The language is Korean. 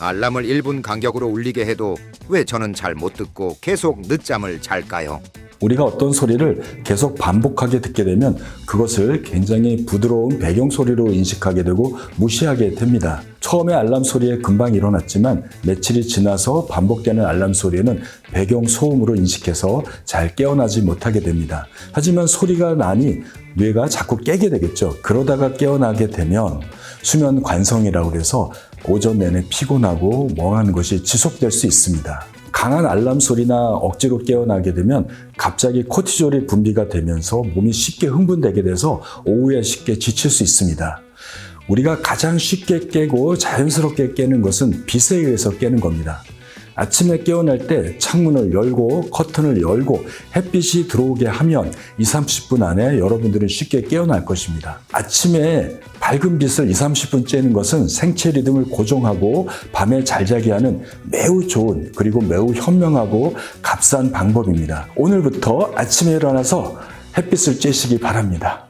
알람을 1분 간격으로 울리게 해도 왜 저는 잘 못 듣고 계속 늦잠을 잘까요? 우리가 어떤 소리를 계속 반복하게 듣게 되면 그것을 굉장히 부드러운 배경 소리로 인식하게 되고 무시하게 됩니다. 처음에 알람 소리에 금방 일어났지만 며칠이 지나서 반복되는 알람 소리는 배경 소음으로 인식해서 잘 깨어나지 못하게 됩니다. 하지만 소리가 나니 뇌가 자꾸 깨게 되겠죠. 그러다가 깨어나게 되면 수면 관성이라고 해서 오전 내내 피곤하고 멍한 것이 지속될 수 있습니다. 강한 알람 소리나 억지로 깨어나게 되면 갑자기 코티졸이 분비가 되면서 몸이 쉽게 흥분되게 돼서 오후에 쉽게 지칠 수 있습니다. 우리가 가장 쉽게 깨고 자연스럽게 깨는 것은 빛에 의해서 깨는 겁니다. 아침에 깨어날 때 창문을 열고 커튼을 열고 햇빛이 들어오게 하면 2, 30분 안에 여러분들은 쉽게 깨어날 것입니다. 아침에 밝은 빛을 2, 30분 쬐는 것은 생체 리듬을 고정하고 밤에 잘 자게 하는 매우 좋은 그리고 매우 현명하고 값싼 방법입니다. 오늘부터 아침에 일어나서 햇빛을 쬐시기 바랍니다.